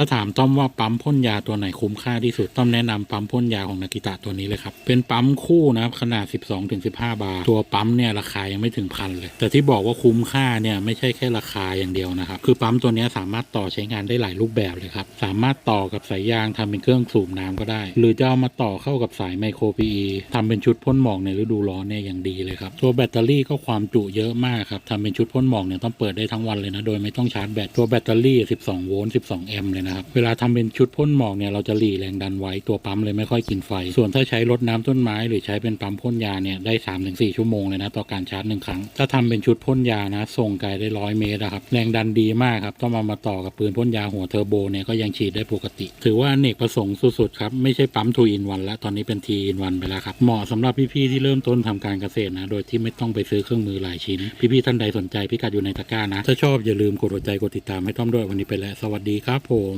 ถ้าถามต้อมว่าปั๊มพ่นยาตัวไหนคุ้มค่าที่สุด ต้อมแนะนำปั๊มพ่นยาของนากิตะตัวนี้เลยครับ เป็นปั๊มคู่นะครับขนาด 12-15 บาทตัวปั๊มเนี่ยราคายังไม่ถึงพันเลย แต่ที่บอกว่าคุ้มค่าเนี่ยไม่ใช่แค่ราคาอย่างเดียวนะครับ คือปั๊มตัวนี้สามารถต่อใช้งานได้หลายรูปแบบเลยครับ สามารถต่อกับสายยางทำเป็นเครื่องสูบน้ำก็ได้ หรือจะเอามาต่อเข้ากับสายไมโคร PE ทำเป็นชุดพ่นหมอกในฤดูร้อนเนี่ยอย่างดีเลยครับ ตัวแบตเตอรี่ก็ความจุเยอะมากครับทำเป็นชุดพ่นหมอกเนี่ยต้องเปิดได้ทั้งวันเลยนะโดยไม่ต้องชาร์จแบตตัวแบตเตอรี่ 12 โวลต์ 12 แอมป์เลยนะครับ เวลาทำเป็นชุดพ่นหมอกเนี่ยเราจะหลีแรงดันไว้ตัวปั๊มเลยไม่ค่อยกินไฟ ส่วนถ้าใช้รดน้ำต้นไม้ หรือใช้เป็นปั๊มพ่นยาเนี่ยได้3-4ชั่วโมงเลยนะต่อการชาร์จหนึ่งครั้ง ถ้าทำเป็นชุดพ่นยานะส่งไกลได้ร้อยเมตรครับแรงดันดีมากครับต้องมามาต่อกับปืนพ่นยาหัวเทอร์โบเนี่ยก็ยังฉีดได้ปกติ ถือว่าอเนกประสงค์สุดๆครับไม่ใช่ปั๊มทูอินวันแล้วตอนนี้เป็นทีอินวันไปแล้วครับเหมาะสำหรับพี่ๆที่เริ่มต้นทำการเกษตรนะโดยที่ไม่ต้องไปซื้อเครื่องมือหลายชิ้น พี่ๆท่านใดสนใจพิกัดอยู่ในตะกร้านะ ถ้าชอบอย่าลืมกดหัวใจกดติดตามให้ต้อมด้วยวันนี้ไปแล้ว สวัสดีครับผม